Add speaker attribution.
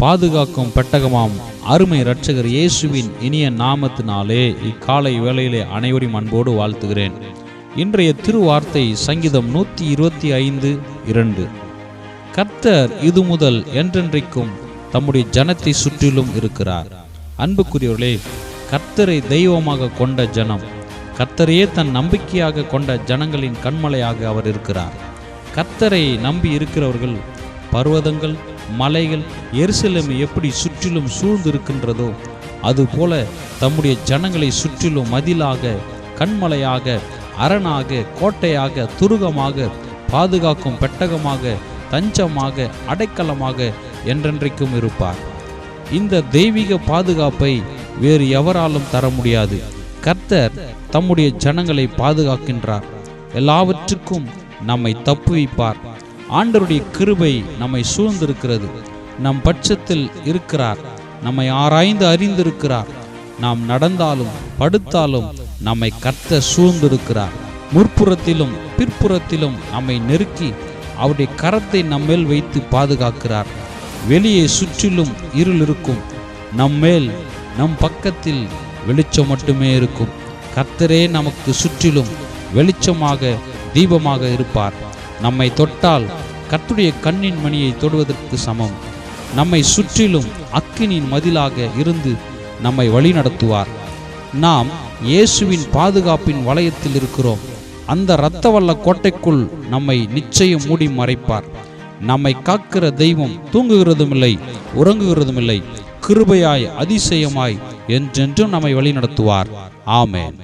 Speaker 1: பாதுகாக்கும் பெட்டகமாம். அருமை இரட்சகர் இயேசுவின் இனிய நாமத்தினாலே இக்காலை வேளையிலே அனைவரையும் அன்போடு வாழ்த்துகிறேன். இன்றைய திருவார்த்தை சங்கீதம் நூற்றி இருபத்தி ஐந்து இரண்டு. கர்த்தர் இது முதல் என்றென்றைக்கும் தம்முடைய ஜனத்தை சுற்றிலும் இருக்கிறார். அன்புக்குரியவர்களே கர்த்தரை தெய்வமாக கொண்ட ஜனம் கர்த்தரையே தன் நம்பிக்கையாக கொண்ட ஜனங்களின் கண்மலையாக அவர் இருக்கிறார். கர்த்தரை நம்பி இருக்கிறவர்கள் பர்வதங்கள் மலைகள் எருசலேமை எப்படி சுற்றிலும் சூழ்ந்து இருக்கின்றதோ அதுபோல தம்முடைய ஜனங்களை சுற்றிலும் மதிலாக கண்மலையாக அரணாக கோட்டையாக துருகமாக பாதுகாக்கும் பெட்டகமாக தஞ்சமாக அடைக்கலமாக என்றென்றைக்கும் இருப்பார். இந்த தெய்வீக பாதுகாப்பை வேறு எவராலும் தர முடியாது. கர்த்தர் தம்முடைய ஜனங்களை பாதுகாக்கின்றார். எல்லாவற்றுக்கும் நம்மை தப்புவிப்பார். ஆண்டருடைய கிருபை நம்மை சூழ்ந்திருக்கிறது. நம் பட்சத்தில் இருக்கிறார். நம்மை ஆராய்ந்து அறிந்திருக்கிறார். நாம் நடந்தாலும் படுத்தாலும் நம்மை கத்த சூழ்ந்திருக்கிறார். முற்புறத்திலும் பிற்புறத்திலும் நம்மை நெருக்கி அவருடைய கரத்தை நம்மேல் வைத்து பாதுகாக்கிறார். வெளியே சுற்றிலும் இருள் இருக்கும். நம்மேல் நம் பக்கத்தில் வெளிச்சம் மட்டுமே இருக்கும். கத்தரே நமக்கு சுற்றிலும் வெளிச்சமாக தீபமாக இருப்பார். நம்மை தொட்டால் கர்த்துடைய கண்ணின் மணியை தொடுவதற்கு சமம். நம்மை சுற்றிலும் அக்கினின் மதிலாக இருந்து நம்மை வழிநடத்துவார் நாம் இயேசுவின் பாதுகாப்பின் வளையத்தில் இருக்கிறோம். அந்த இரத்தவல்ல கோட்டைக்குள் நம்மை நிச்சயம் மூடி மறைப்பார். நம்மை காக்கிற தெய்வம் தூங்குகிறதும் இல்லை உறங்குகிறதும் இல்லை கிருபையாய் அதிசயமாய் என்றென்றும் நம்மை வழிநடத்துவார் ஆமேன்.